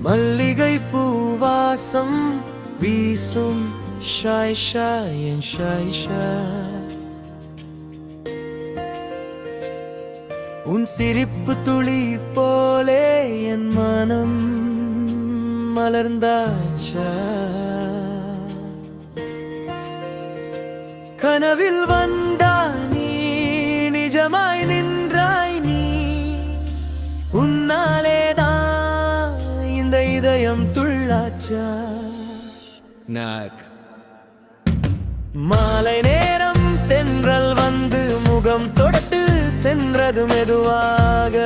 மல்லிகை பூவாசம் வீசும் ஷாய் ஷாய் ஷாய் ஷாய் உன் சிரிப்பு துளி போலே என் மனம் மலர்ந்தாச்சா. கனவில் வந்தா நீ நிஜமாய் துள்ளாச்சா? நாக். மாலை நேரம் தென்றல் வந்து முகம் தொட்டு சென்றது மெதுவாக.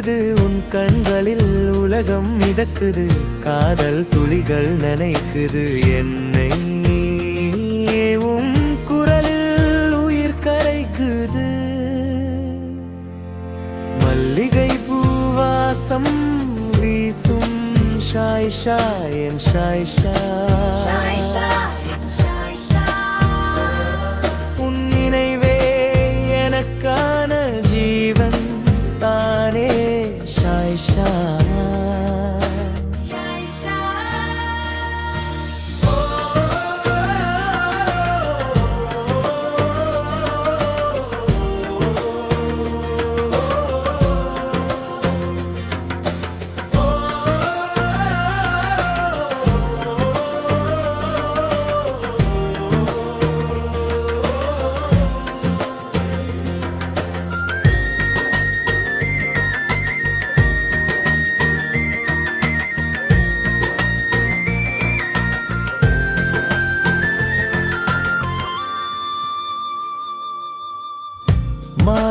மிதக்குது உன் கண்களில் உலகம் மிதக்குது காதல் துளிகள் நனைக்குது. என்னை உன் குரலில் உயிர் கரைக்குது. மல்லிகை பூவாசம் வீசும் ஷாய் ஷாய் என் ஷாய் ஷா ஷாய்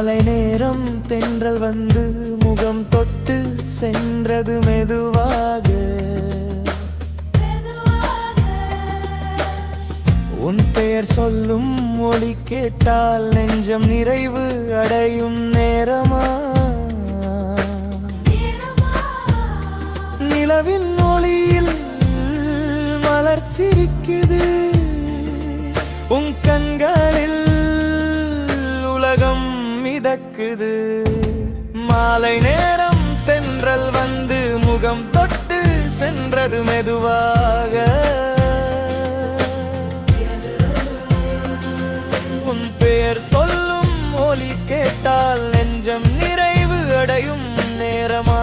மாலை நேரம் தென்றல் வந்து முகம் தொட்டு சென்றது மெதுவாக. உன் பெயர் சொல்லும் மொழி கேட்டால் நெஞ்சம் நிறைவு அடையும் நேரமா? நிலவின் ஒளியில் மலர் சிரிக்குது. உன் மாலை நேரம் தென்றல் வந்து முகம் தொட்டு சென்றது மெதுவாக. உன் பெயர் சொல்லும் ஒலி கேட்டால் நெஞ்சம் நிறைவு அடையும் நேரமா?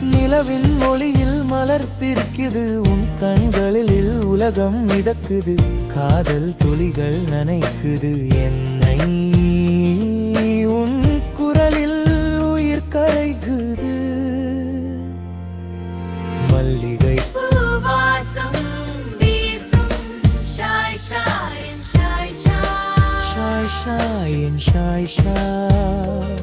நிலவின் மொழியில் மலர் சிரிக்குது உன் கண்களில் உலகம் மிதக்குது. காதல் துளிகள் நனைக்குது என்னை. உன் குரலில் உயிர் கரைகுது மல்லிகை ஷாய் ஷாய் ஷாய் ஷாய்.